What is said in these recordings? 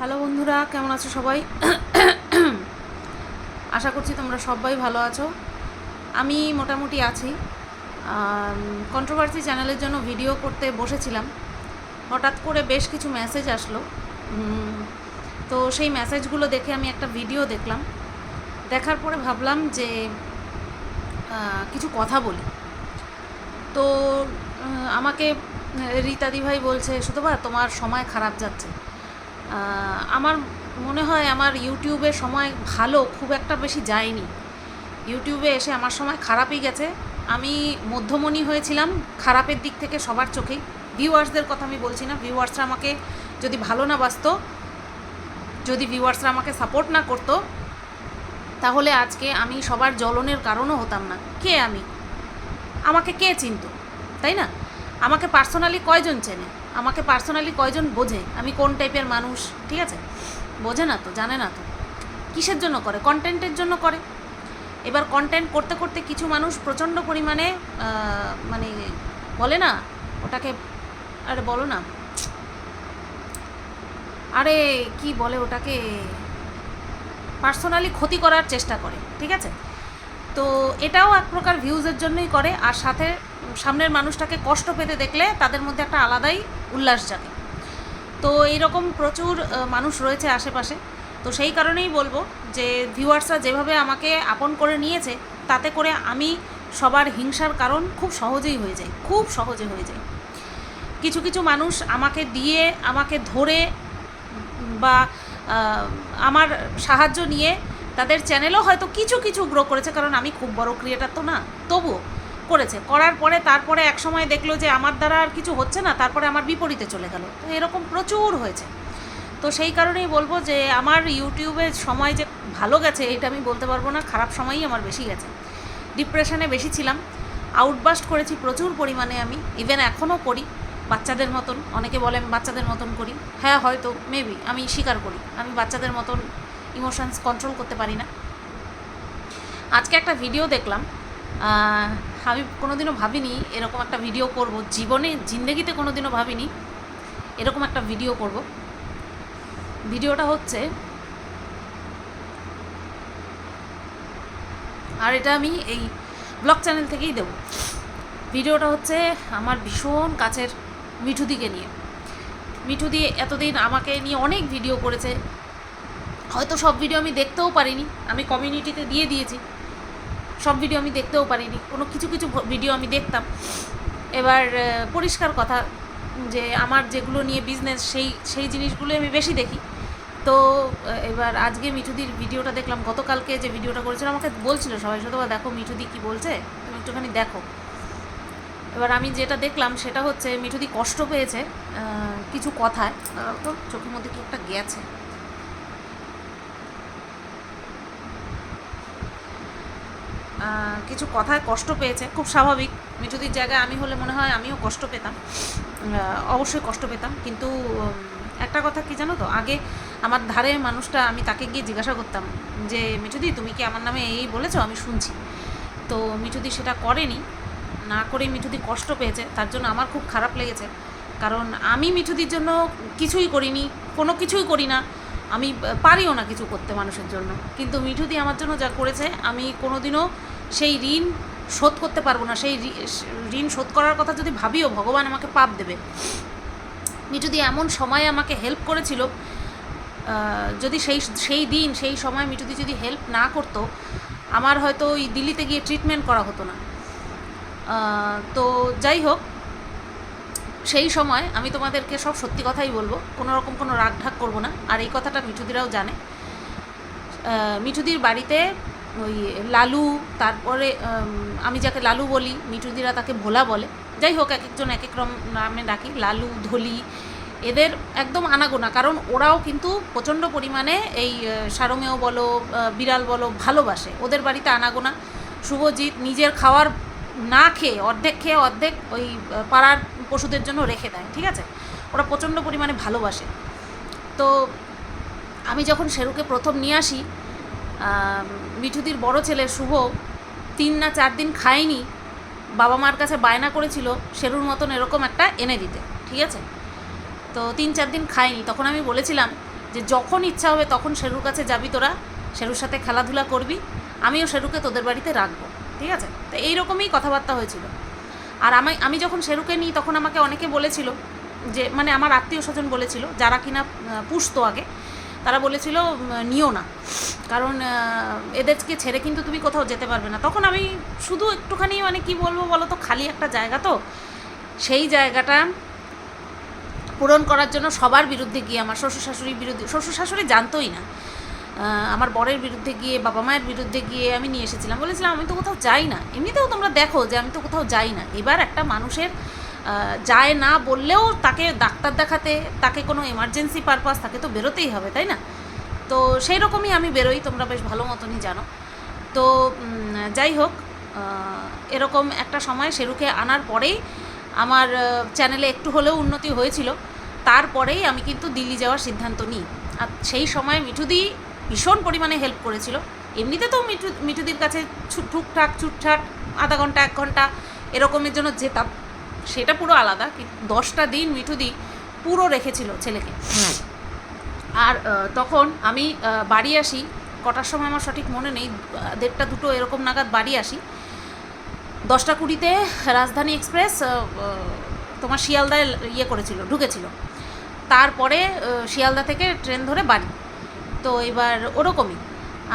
Hello বন্ধুরা, কেমন আছো সবাই? আশা করছি তোমরা সবাই ভালো আছো। আমি মোটামুটি আছি। কন্ট্রোভার্সি চ্যানেলের জন্য ভিডিও করতে বসেছিলাম। হঠাৎ করে বেশ কিছু মেসেজ আসলো। তো সেই মেসেজগুলো দেখে আমি একটা ভিডিও দেখলাম। দেখার পরে ভাবলাম যে কিছু কথা বলি। তো আমাকে রীতাদি ভাই বলছে সুতবা তোমার সময় খারাপ যাচ্ছে। আমার মনে হয় আমার ইউটিউবে সময় ভালো খুব একটা বেশি যায়নি। ইউটিউবে এসে আমার সময় খারাপই গেছে। আমি মধ্যমণি হয়েছিলাম, খারাপের দিক থেকে সবার চোখেই। ভিউয়ার্সদের কথা আমি বলছি না, ভিউয়ার্সরা আমাকে যদি ভালো না বাসতো, যদি ভিউয়ার্সরা আমাকে সাপোর্ট না করতো, তাহলে আজকে আমি সবার জ্বলনের কারণও হতাম না। কে আমি? আমাকে কে চিনত? তাই না? আমাকে পার্সোনালি কয়জন চেনে? আমাকে পার্সোনালি কয়জন বোঝে? আমি কোন টাইপের মানুষ? ঠিক আছে? বোঝে না তো, জানে না তো। কিসের জন্য করে? কন্টেন্টের জন্য করে। এবার কন্টেন্ট করতে করতে কিছু মানুষ প্রচণ্ড পরিমাণে মানে বলে না, ওটাকে, আরে বলো না। আরে কি বলে ওটাকে? পার্সোনালি ক্ষতি করার চেষ্টা করে, ঠিক আছে? তো এটাও এক প্রকার ভিউজের জন্যই করে। আর সাথে সামনের মানুষটাকে কষ্ট পেতে দেখলে তাদের মধ্যে একটা আলাদাই উল্লাস জাগে। তো এইরকম প্রচুর মানুষ রয়েছে আশেপাশে। তো সেই কারণেই বলব যে ভিউয়ার্সরা যেভাবে আমাকে আপন করে নিয়েছে, তাতে করে আমি সবার হিংসার কারণ খুব সহজেই হয়ে যায়, খুব সহজে হয়ে যায়। কিছু কিছু মানুষ আমাকে দিয়ে, আমাকে ধরে বা আমার সাহায্য নিয়ে তাদের চ্যানেলও হয়তো কিছু কিছু গ্রো করেছে, কারণ আমি খুব বড় ক্রিয়েটার তো না, তবুও করেছে। করার পরে তারপরে এক সময় দেখল যে আমার দ্বারা আর কিছু হচ্ছে না, তারপরে আমার বিপরীতে চলে গেল। তো এরকম প্রচুর হয়েছে। তো সেই কারণেই বলব যে আমার ইউটিউবে সময় যে ভালো গেছে, এটা আমি বলতে পারব না, খারাপ সময়ই আমার বেশি গেছে। ডিপ্রেশনে বেশি ছিলাম। আউটবাস্ট করেছি প্রচুর পরিমাণে আমি। ইভেন এখনও করি, বাচ্চাদের মতন। অনেকে বলে আমি বাচ্চাদের মতন করি। হ্যাঁ হয়তো মেবি আমি স্বীকার করি। আমি বাচ্চাদের মতন ইমোশনস কন্ট্রোল করতে পারি না। আজকে একটা ভিডিও দেখলাম। আমি কোনোদিনও ভাবিনি এরকম একটা ভিডিও করব। জীবনে, জিন্দগিতে কোনোদিনও ভাবিনি এরকম একটা ভিডিও করব। ভিডিওটা হচ্ছে আর এটা আমি এই ব্লগ চ্যানেল থেকেই দেবো। ভিডিওটা হচ্ছে আমার ভীষণ কাছের মিঠুদিকে নিয়ে। মিঠুদি এতদিন আমাকে নিয়ে অনেক ভিডিও করেছে। হয়তো সব ভিডিও আমি দেখতেও পারিনি। আমি কমিউনিটিতে দিয়ে দিয়েছি। সব ভিডিও আমি দেখতেও পারিনি। কোনো কিছু কিছু ভিডিও আমি দেখতাম। এবার পরিষ্কার কথা যে আমার যেগুলো নিয়ে বিজনেস সেই সেই জিনিসগুলো আমি বেশি দেখি। তো এবার আজকে মিঠুদির ভিডিওটা দেখলাম। গতকালকে যে ভিডিওটা করেছিল, আমাকে বলছিল সবাই শুধু দেখো মিঠুদি কি বলছে? তুমি একটুখানি দেখো। এবার আমি যেটা দেখলাম, সেটা হচ্ছে মিঠুদি কষ্ট পেয়েছে কিছু কথায়। তো চোখের মধ্যে কি একটা গেছে? কিছু কথায় কষ্ট পেয়েছে, খুব স্বাভাবিক। মিঠুদির জায়গায় আমি হলে মনে হয় আমিও কষ্ট পেতাম। অবশ্যই কষ্ট পেতাম। কিন্তু একটা কথা কি জানো তো? আগে আমার ধারে মানুষটা, আমি তাকে গিয়ে জিজ্ঞাসা করতাম যে, মিঠুদি, তুমি কি আমার নামে এই বলেছ? আমি শুনছি। তো মিঠুদি সেটা করেনি। না করেই মিঠুদি কষ্ট পেয়েছে। তার জন্য আমার খুব খারাপ লেগেছে। কারণ আমি মিঠুদির জন্য কিছুই করিনি, কোনো কিছুই করি না। আমি পারিও না কিছু করতে মানুষের জন্য। কিন্তু মিঠুদি আমার জন্য যা করেছে, আমি কোনোদিনও সেই ঋণ শোধ করতে পারব না। সেই ঋণ শোধ করার কথা যদি ভাবিও, ভগবান আমাকে পাপ দেবে। মিঠুদি এমন সময় আমাকে হেল্প করেছিল যদি সেই সেই দিন, সেই সময় মিঠুদি যদি হেল্প না করতো, আমার হয়তো ওই দিল্লিতে গিয়ে ট্রিটমেন্ট করা হতো না। তো যাই হোক সেই সময় আমি তোমাদেরকে সব সত্যি কথাই বলব, কোনো রকম কোনো রাগ ঢাক করব না। আর এই কথাটা মিঠুদিরাও জানে। মিঠুদির বাড়িতে ওই লালু, তারপরে আমি যাকে লালু বলি, মিঠুদিরা তাকে ভোলা বলে। যাই হোক, এক একজন এক এক রকম নামে ডাকি, লালু, ধলি, এদের একদম আনাগোনা। কারণ ওরাও কিন্তু প্রচণ্ড পরিমাণে এই সারমেয় বলো বিড়াল বলো ভালোবাসে। ওদের বাড়িতে আনাগোনা। শুভজিৎ নিজের খাওয়ার না খেয়ে, অর্ধেক খেয়ে অর্ধেক ওই পাড়ার পশুদের জন্য রেখে দেয়, ঠিক আছে? ওরা প্রচণ্ড পরিমাণে ভালোবাসে। তো আমি যখন শেরুকে প্রথম নিয়ে আসি মিঠুদির বড় ছেলে শুভ তিন না চার দিন খায়নি, বাবা মার কাছে বায়না করেছিল শেরুর মতন এরকম একটা এনে দিতে, ঠিক আছে? তো তিন চার দিন খায়নি। তখন আমি বলেছিলাম যে, যখন ইচ্ছা হবে তখন শেরুর কাছে যাবি তোরা, শেরুর সাথে খেলাধুলা করবি, আমিও শেরুকে তোদের বাড়িতে রাখব। ঠিক আছে? তো এইরকমই কথাবার্তা হয়েছিল। আর আমি আমি যখন শেরুকে নিই, তখন আমাকে অনেকে বলেছিল যে মানে আমার আত্মীয় স্বজন বলেছিল, যারা কিনা পুষতো আগে, তারা বলেছিল নিও না। কারণ এদেরকে ছেড়ে কিন্তু তুমি কোথাও যেতে পারবে না। তখন আমি শুধু একটুখানি মানে কি বলব বলো তো খালি একটা জায়গা তো, সেই জায়গাটা পূরণ করার জন্য সবার বিরুদ্ধে গিয়ে, আমার শ্বশুর শাশুড়ির বিরুদ্ধে, শ্বশুর শাশুড়ি জানতোই না। আমার বরের বিরুদ্ধে গিয়ে, বাবা মায়ের বিরুদ্ধে গিয়ে আমি নিয়ে এসেছিলাম। বলেছিলাম, আমি তো কোথাও যাই না। এমনিতেও তোমরা দেখো যে আমি তো কোথাও যাই না। এবার একটা মানুষের যায় না বললেও তাকে ডাক্তার দেখাতে, তাকে কোনো এমার্জেন্সি পারপাস তাকে তো বেরোতেই হবে, তাই না? তো সেই রকমই আমি বেরোই, তোমরা বেশ ভালো মতনই জানো। তো যাই হোক এরকম একটা সময় শেরুকে আনার পরেই আমার চ্যানেলে একটু হলেও উন্নতি হয়েছিল। তারপরেই আমি কিন্তু দিল্লি যাওয়ার সিদ্ধান্ত নিই। আর সেই সময় মিঠুদি ভীষণ পরিমাণে হেল্প করেছিল। এমনিতে তো মিঠু মিঠুদির কাছে ছু- টুকটাক ছুটছাট আধা ঘণ্টা এক ঘণ্টা এরকমের জন্য যেতাম। সেটা পুরো আলাদা কিন্তু দশটা দিন মিঠুদি পুরো রেখেছিল ছেলেকে। আর তখন আমি বাড়ি আসি কটার সময় আমার সঠিক মনে নেই দেড়টা দুটো এরকম নাগাদ বাড়ি আসি। দশটা কুড়িতে রাজধানী এক্সপ্রেস তোমার শিয়ালদায় ইয়ে করেছিল ঢুকেছিল। তারপরে শিয়ালদা থেকে ট্রেন ধরে বাড়ি। তো এবার ওরকমই।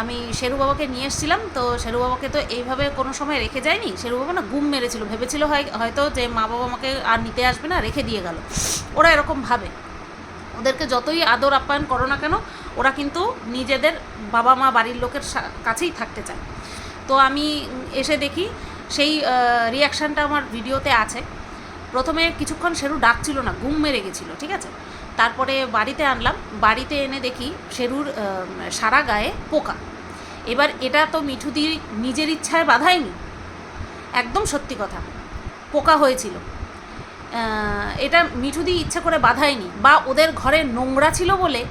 আমি শেরু বাবাকে নিয়ে এসেছিলাম, তো শেরু বাবাকে তো এইভাবে কোনো সময় রেখে যায়নি। শেরু বাবা না গুম মেরেছিল, ভেবেছিল হয়, হয়তো যে মা বাবা আমাকে আর নিতে আসবে না, রেখে দিয়ে গেল। ওরা এরকম ভাবে। ওদেরকে যতই আদর আপ্যায়ন করো না কেন, ওরা কিন্তু নিজেদের বাবা মা বাড়ির লোকের কাছেই থাকতে চায়। তো আমি এসে দেখি সেই রিয়াকশানটা আমার ভিডিওতে আছে। প্রথমে কিছুক্ষণ শেরু ডাকছিল না ঘুম মেরে গেছিল, ঠিক আছে? তারপরে বাড়িতে আনলাম। বাড়িতে এনে দেখি শেরুর সারা গায়ে পোকা। এবার এটা তো মিঠুদি নিজের ইচ্ছায় বাধায়নি। একদম সত্যি কথা, পোকা হয়েছিল। এটা মিঠুদি ইচ্ছা করে বাধায়নি বা ওদের ঘরে নোংরা ছিল বলে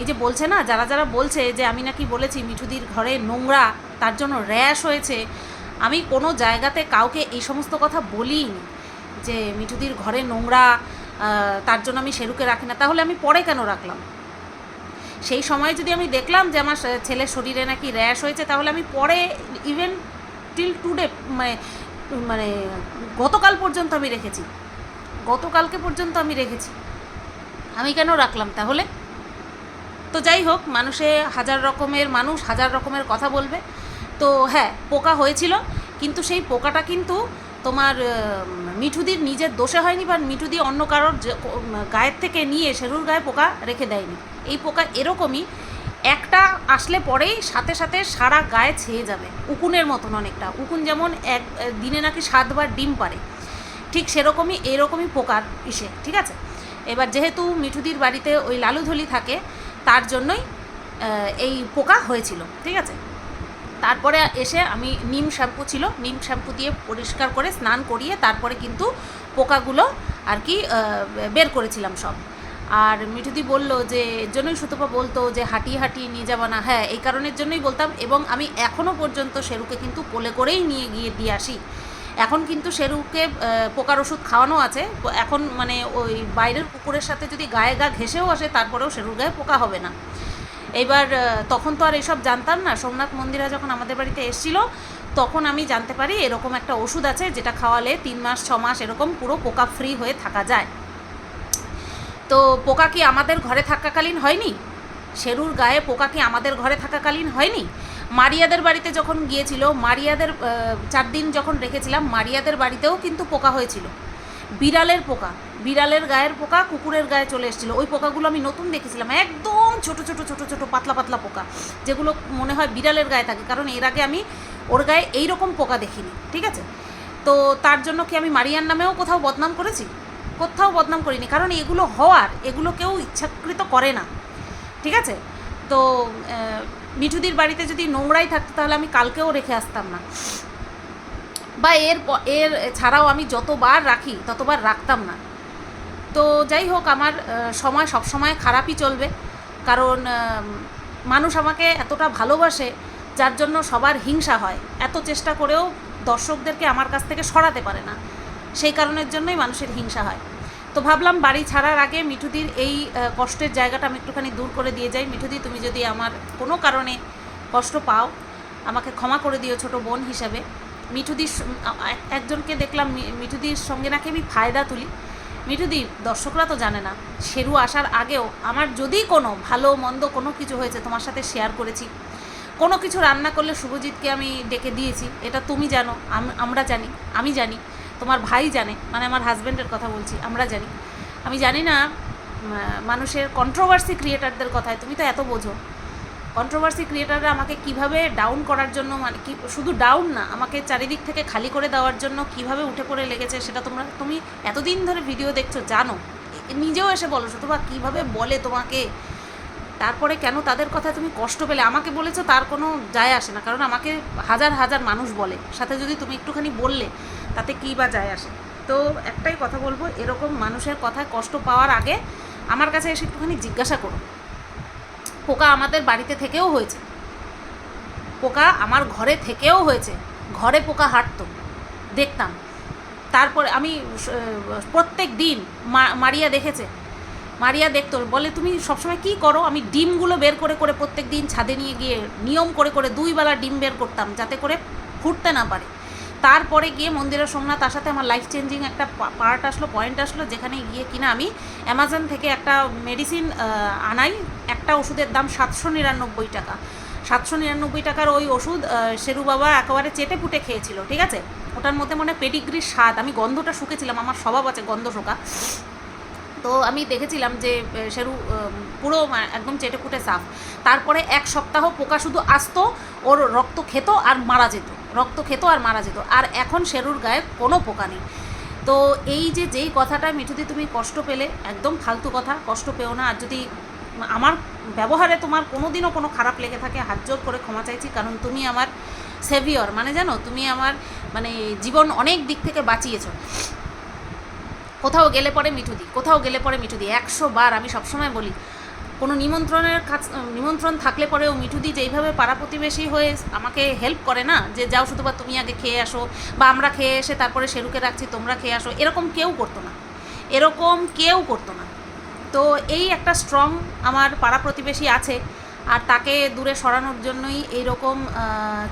এই যে বলছে না, যারা যারা বলছে যে আমি নাকি বলেছি মিঠুদির ঘরে নোংরা, তার জন্য র্যাশ হয়েছে, আমি কোনো জায়গাতে কাউকে এই সমস্ত কথা বলিনি যে মিঠুদির ঘরে নোংরা তার জন্য আমি শেরুকে রাখি না। তাহলে আমি পরে কেন রাখলাম? সেই সময় যদি আমি দেখলাম যে আমার ছেলের শরীরে নাকি র্যাশ হয়েছে, তাহলে আমি পরে ইভেন টিল টুডে মানে মানে গতকাল পর্যন্ত আমি রেখেছি। গতকালকে পর্যন্ত আমি রেখেছি। আমি কেন রাখলাম তাহলে? তো যাই হোক, মানুষে হাজার রকমের, মানুষ হাজার রকমের কথা বলবে। তো হ্যাঁ পোকা হয়েছিল, কিন্তু সেই পোকাটা কিন্তু তোমার মিঠুদির নিজের দোষে হয়নি বা মিঠুদি অন্য কারোর গায়ের থেকে নিয়ে শেরুর গায়ে পোকা রেখে দেয়নি। এই পোকা এরকমই একটা আসলে পরেই সাথে সাথে সারা গায়ে ছেয়ে যাবে, উকুনের মতন অনেকটা। উকুন যেমন এক দিনে নাকি সাতবার ডিম পারে ঠিক সেরকমই এরকমই পোকার ইসে, ঠিক আছে? এবার যেহেতু মিঠুদির বাড়িতে ওই লালুধলি থাকে, তার জন্যই এই পোকা হয়েছিল, ঠিক আছে? তারপরে এসে আমি নিম শ্যাম্পু ছিল, নিম শ্যাম্পু দিয়ে পরিষ্কার করে স্নান করিয়ে তারপরে কিন্তু পোকাগুলো আর কি বের করেছিলাম সব। আর মিঠুদি বলল যে এর জন্যই সুতপা বলতো যে হাঁটিয়ে হাঁটিয়ে নিয়ে যাব না। হ্যাঁ এই কারণের জন্যই বলতাম এবং আমি এখনও পর্যন্ত শেরুকে কিন্তু কোলে করেই নিয়ে গিয়ে, দিয়ে আসি। এখন কিন্তু শেরুকে পোকার ওষুধ খাওয়ানো আছে। এখন মানে ওই বাইরের কুকুরের সাথে যদি গায়ে গা ঘেসেও আসে, তারপরেও শেরুর গায়ে পোকা হবে না। এইবার আহ, তখন তো আর এসব জানতাম না। সোমনাথ মন্দিরা যখন আমাদের বাড়িতে এসেছিল তখন আমি জানতে পারি এরকম একটা ওষুধ আছে যেটা খাওয়ালে তিন মাস ছ মাস এরকম পুরো পোকা ফ্রি হয়ে থাকা যায়। তো পোকা কি আমাদের ঘরে থাকাকালীন হয়নি? শেরুর গায়ে পোকা কি আমাদের ঘরে থাকাকালীন হয়নি? মারিয়াদের বাড়িতে যখন গিয়েছিল মারিয়াদের চার দিন যখন রেখেছিলাম মারিয়াদের বাড়িতেও কিন্তু পোকা হয়েছিল। বিড়ালের পোকা, বিড়ালের গায়ের পোকা কুকুরের গায়ে চলে এসেছিল। ওই পোকাগুলো আমি নতুন দেখেছিলাম, একদম ছোট ছোট ছোট ছোট, পাতলা পাতলা পোকা, যেগুলো মনে হয় বিড়ালের গায়ে থাকে, কারণ এর আগে আমি ওর গায়ে এই রকম পোকা দেখিনি, ঠিক আছে? তো তার জন্য কি আমি মারিয়ার নামেও কোথাও বদনাম করেছি? কোথাও বদনাম করিনি, কারণ এগুলো হওয়ার, এগুলো কেউ ইচ্ছাকৃত করে না, ঠিক আছে? তো মিঠুদির বাড়িতে যদি নোংরাই থাকতো, তাহলে আমি কালকেও রেখে আসতাম না। বা এর এর ছাড়াও আমি যতবার রাখি, ততবার রাখতাম না। তো যাই হোক, আমার সময় সব সময় খারাপই চলবে। কারণ মানুষ আমাকে এতটা ভালোবাসে, যার জন্য সবার হিংসা হয়। এত চেষ্টা করেও দর্শকদেরকে আমার কাছ থেকে সরাতে পারে না। সেই কারণের জন্যই মানুষের হিংসা হয়। তো ভাবলাম বাড়ি ছাড়ার আগে মিঠুদির এই কষ্টের জায়গাটা আমি একটুখানি দূর করে দিয়ে যাই। মিঠুদি, তুমি যদি আমার কোনো কারণে কষ্ট পাও, আমাকে ক্ষমা করে দিও ছোট বোন হিসাবে। মিঠুদির একজনকে দেখলাম মিঠুদির সঙ্গে নাকি আমি ফায়দা তুলি। মিঠুদি, দর্শকরা তো জানে না, শেরু আসার আগেও আমার যদি কোনো ভালো, মন্দ কোনো কিছু হয়েছে, তোমার সাথে শেয়ার করেছি। কোনো কিছু রান্না করলে শুভজিৎকে আমি ডেকে দিয়েছি, এটা তুমি জানো, আম- আমরা জানি, আমি জানি, তোমার ভাই জানে মানে আমার হাজব্যান্ডের কথা বলছি, আমরা জানি। আমি জানি না মানুষের কন্ট্রোভার্সি ক্রিয়েটারদের কথায়, তুমি তো এত বোঝো। কন্ট্রোভার্সি ক্রিয়েটাররা আমাকে কীভাবে ডাউন করার জন্য মানে কি, শুধু ডাউন না, আমাকে চারিদিক থেকে খালি করে দেওয়ার জন্য কীভাবে উঠে পড়ে লেগেছে সেটা তোমরা, তুমি এতদিন ধরে ভিডিও দেখছ, জানো। নিজেও এসে বলো বা কীভাবে বলে তোমাকে? তারপরে কেন তাদের কথা তুমি কষ্ট পেলে? আমাকে বলেছ তার কোনো যায় আসে না, কারণ আমাকে হাজার হাজার মানুষ বলে। সাথে যদি তুমি একটুখানি বললে, তাতে কী বা যায় আসে? তো একটাই কথা বলব, এরকম মানুষের কথায় কষ্ট পাওয়ার আগে আমার কাছে এসে একটুখানি জিজ্ঞাসা করো। পোকা আমাদের বাড়িতে থেকেও হয়েছে। পোকা আমার ঘরে থেকেও হয়েছে। ঘরে পোকা হাঁটতো। দেখতাম। তারপরে আমি প্রত্যেক দিন মারিয়া দেখেছে। মারিয়া দেখতো, বলে, তুমি সবসময় কি করো? আমি ডিমগুলো বের করে করে প্রত্যেক দিন ছাদে নিয়ে গিয়ে নিয়ম করে করে দুই বেলা ডিম বের করতাম, যাতে করে ফুটতে না পারে। তারপরে গিয়ে মন্দিরের সোমনাথ আসাতে আমার লাইফ চেঞ্জিং একটা পার্ট আসলো পয়েন্ট আসলো, যেখানে গিয়ে কিনা আমি অ্যামাজন থেকে একটা মেডিসিন আনাই। একটা ওষুধের দাম সাতশো নিরানব্বই টাকা। সাতশো নিরানব্বই টাকার ওই ওষুধ শেরু বাবা একেবারে চেটে পুটে খেয়েছিল, ঠিক আছে? ওটার মধ্যে মনে পেডিগ্রির স্বাদ। আমি গন্ধটা শুকেছিলাম, আমার স্বভাব আছে গন্ধ শোকা। তো আমি দেখেছিলাম যে শেরু পুরো একদম চেটে পুটে সাফ। তারপরে এক সপ্তাহ পোকা শুধু আসতো, ওর রক্ত খেত আর মারা যেত। রক্ত খেত আর মারা যেত। আর এখন শেরুর গায়ে কোনো পোকা নেই। তো এই যে যেই কথাটা, মিঠুদি, তুমি কষ্ট পেলে, একদম ফালতু কথা, কষ্ট পেও না। আর যদি আমার ব্যবহারে তোমার কোনো দিনও কোনো খারাপ লেগে থাকে, হাত জোর করে ক্ষমা চাইছি। কারণ তুমি আমার সেভিয়র মানে জানো, তুমি আমার মানে জীবন অনেক দিক থেকে বাঁচিয়েছ। কোথাও গেলে পরে মিঠুদি, কোথাও গেলে পরে মিঠুদি। একশো বার আমি সবসময় বলি কোনো নিমন্ত্রণের কাজ নিমন্ত্রণ থাকলে পরেও মিঠুদি যেইভাবে পাড়া প্রতিবেশী হয়ে আমাকে হেল্প করে না, যে যাও শুধু বা তুমি আগে খেয়ে আসো, বা আমরা খেয়ে এসে তারপরে সেরুকে রাখছি, তোমরা খেয়ে আসো, এরকম কেউ করতো না। এরকম কেউ করতো না। তো এই একটা স্ট্রং আমার পাড়া প্রতিবেশী আছে, আর তাকে দূরে সরানোর জন্যই এইরকম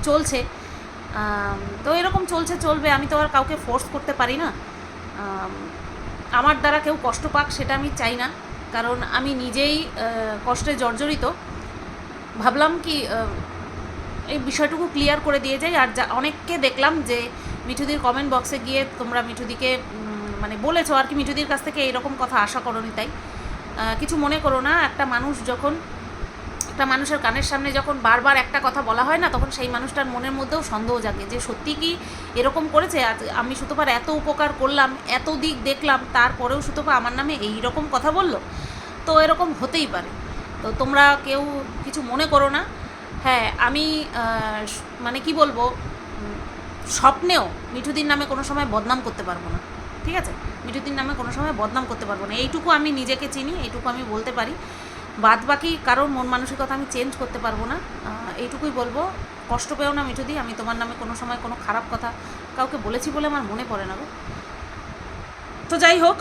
চলছে। তো এরকম চলছে, চলবে, আমি তো আর কাউকে ফোর্স করতে পারি না। আমার দ্বারা কেউ কষ্ট পাক, সেটা আমি চাই না। কারণ আমি নিজেই কষ্টে জর্জরিত। ভাবলাম কি এই বিষয়টুকু ক্লিয়ার করে দিয়ে যাই। আর যা, অনেককে দেখলাম যে মিঠুদির কমেন্ট বক্সে গিয়ে তোমরা মিঠুদিকে মানে বলেছ আর কি, মিঠুদির কাছ থেকে এরকম কথা আশা করনি তাই। কিছু মনে করো না, একটা মানুষ যখন একটা মানুষের কানের সামনে যখন বারবার একটা কথা বলা হয় না, তখন সেই মানুষটার মনের মধ্যেও সন্দেহ জাগে যে সত্যি কি এরকম করেছে? আমি সুতপা এত উপকার করলাম, এত দিক দেখলাম, তারপরেও সুতপা আমার নামে এই রকম কথা বলল? তো এরকম হতেই পারে। তো তোমরা কেউ কিছু মনে করো না। হ্যাঁ আমি মানে কি বলব স্বপ্নেও মিঠুদির নামে কোনো সময় বদনাম করতে পারব না। ঠিক আছে? মিঠুদির নামে কোনো সময় বদনাম করতে পারব না। এইটুকু আমি নিজেকে চিনি, এইটুকু আমি বলতে পারি। বাদ বাকি কারোর মন মানসিকতা আমি চেঞ্জ করতে পারব না। এইটুকুই বলব। কষ্ট পেও না মিঠুদি, আমি তোমার নামে কোনো সময় কোনো খারাপ কথা কাউকে বলেছি বলে আমার মনে পড়ে না গো। তো যাই হোক,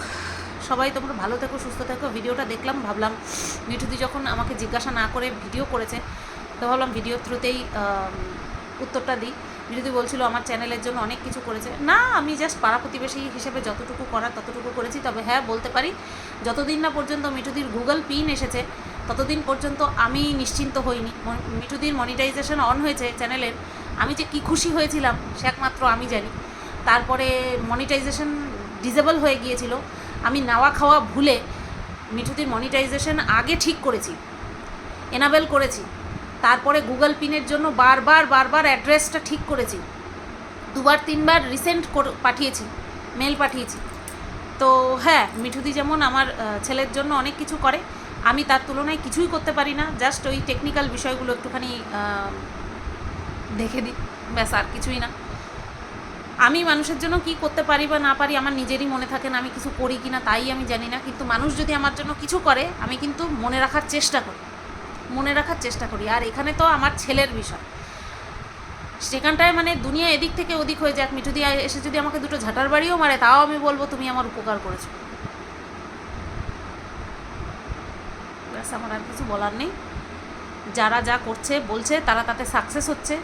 সবাই তোমরা ভালো থেকো, সুস্থ থেকো। ভিডিওটা দেখলাম, ভাবলাম মিঠুদি যখন আমাকে জিজ্ঞাসা না করে ভিডিও করেছে, তো ভাবলাম ভিডিও থ্রুতেই উত্তরটা দিই। মিঠুদি বলছিল, আমার চ্যানেলের জন্য অনেক কিছু করেছে। না, আমি জাস্ট পাড়া প্রতিবেশী হিসেবে যতটুকু করার ততটুকু করেছি। তবে হ্যাঁ বলতে পারি, যতদিন না পর্যন্ত মিঠুদির গুগল পিন এসেছে, ততদিন পর্যন্ত আমি নিশ্চিন্ত হইনি। মিঠুদির মনিটাইজেশন অন হয়েছে চ্যানেলের আমি যে কী খুশি হয়েছিলাম, সে একমাত্র আমি জানি। তারপরে মনিটাইজেশন ডিজেবল হয়ে গিয়েছিল। আমি নাওয়া খাওয়া ভুলে মিঠুদির মনিটাইজেশন আগে ঠিক করেছি। এনাবেল করেছি। তারপরে গুগল পিনের জন্য বারবার বারবার অ্যাড্রেসটা ঠিক করেছি। দুবার, তিনবার রিসেন্ট পাঠিয়েছি, মেল পাঠিয়েছি। তো হ্যাঁ মিঠুদি যেমন আমার ছেলের জন্য অনেক কিছু করে, আমি তার তুলনায় কিছুই করতে পারি না, জাস্ট ওই টেকনিক্যাল বিষয়গুলো একটুখানি দেখে দিই, ব্যাস আর কিছুই না। আমি মানুষের জন্য কি করতে পারি বা না পারি আমার নিজেরই মনে থাকে না আমি কিছু করি কি না তাই আমি জানি না, কিন্তু মানুষ যদি আমার জন্য কিছু করে, আমি কিন্তু মনে রাখার চেষ্টা করি। মনে রাখার চেষ্টা করি। আর এখানে তো আমার ছেলের বিষয়। সেখানটায় মানে দুনিয়া এদিক থেকে ওদিক হয়ে যাক। মিঠুদি এসে যদি আমাকে দুটো ঝাঁটার বাড়িও মারে, তাও আমি বলব তুমি আমার উপকার করেছ। আমার আর কিছু বলার নেই। যারা যা করছে, বলছে, তারা তাতে সাকসেস হচ্ছে।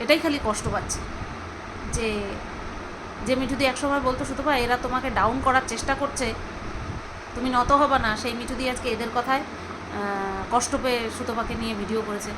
এটাই খালি কষ্ট পাচ্ছে। যে যে মিঠুদি একসময় বলতো, সুতপা, এরা তোমাকে ডাউন করার চেষ্টা করছে। তুমি নত হবা না। সেই মিঠুদি আজকে এদের কথায় কষ্ট পেয়ে সুতপাকে নিয়ে ভিডিও করেছে।